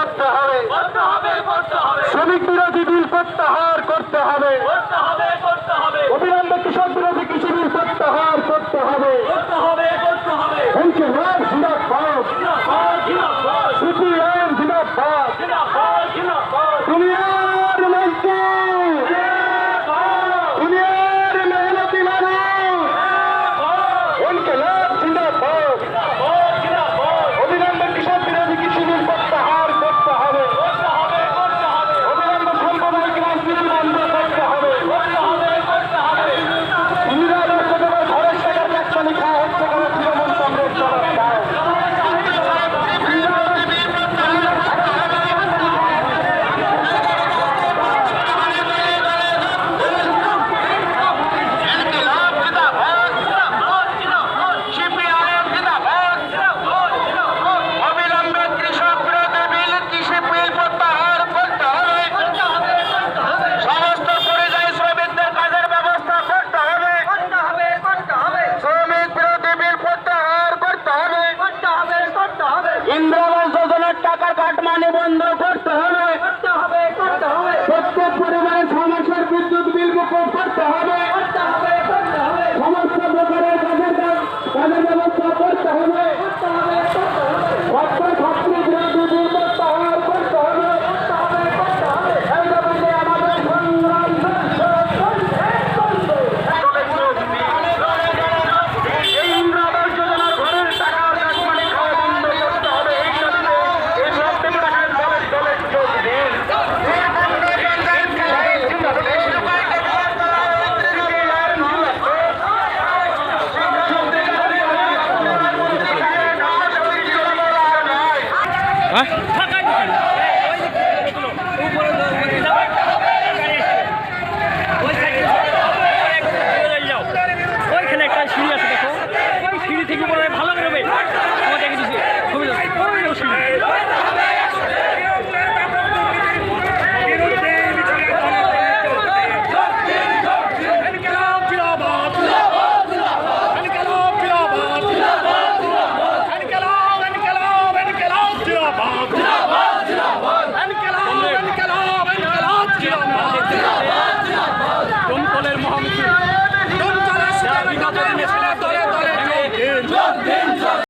করতে হবে। শ্রমিক বিরোধী বিল প্রত্যাহার করতে হবে। 来！他干什？